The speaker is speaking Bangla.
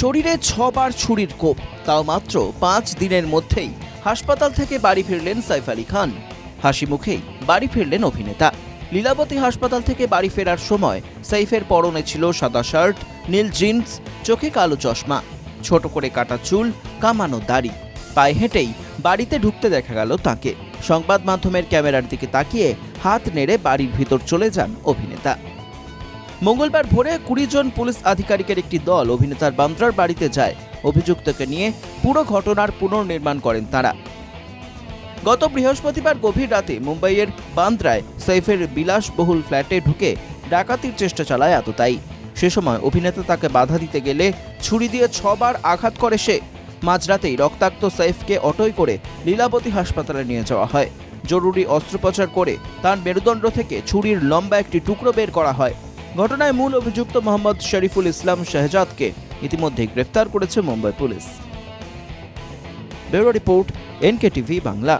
শরীরে ছবার ছুরির কোপ, তাও মাত্র পাঁচ দিনের মধ্যেই হাসপাতাল থেকে বাড়ি ফিরলেন সাইফ আলী খান। হাসি মুখেই বাড়ি ফিরলেন অভিনেতা। লীলাবতী হাসপাতাল থেকে বাড়ি ফেরার সময় সাইফের পরনে ছিল সাদা শার্ট, নীল জিন্স, চোখে কালো চশমা, ছোট করে কাটা চুল, কামানো দাড়ি। পায়ে হেঁটেই বাড়িতে ঢুকতে দেখা গেল তাকে। সংবাদ মাধ্যমের ক্যামেরার দিকে তাকিয়ে হাত নেড়ে বাড়ির ভিতর চলে যান অভিনেতা। মঙ্গলবার ভোরে কুড়ি জন পুলিশ আধিকারিকের একটি দল অভিনেতার বান্দ্রার বাড়িতে যায়। অভিযুক্তকে নিয়ে পুরো ঘটনার পুনর্নির্মাণ করেন তারা। গত বৃহস্পতিবার গভীর রাতে মুম্বাইয়ের বান্দ্রায় সাইফের বিলাসবহুল ফ্ল্যাটে ঢুকে ডাকাতির চেষ্টা চালায় এতটাই সে সময় অভিনেতা তাকে বাধা দিতে গেলে ছুরি দিয়ে ছবার আঘাত করে সে। মাঝরাতেই রক্তাক্ত সাইফকে অটোয় করে লীলাবতী হাসপাতালে নিয়ে যাওয়া হয়। জরুরি অস্ত্রোপচার করে তার মেরুদণ্ড থেকে ছুরির লম্বা একটি টুকরো বের করা হয়। ঘটনায় মূল অভিযুক্ত মোহাম্মদ শরীফুল ইসলাম শাহজাদকে ইতিমধ্যে গ্রেফতার করেছে Mumbai police. Bureau report NK TV Bangla.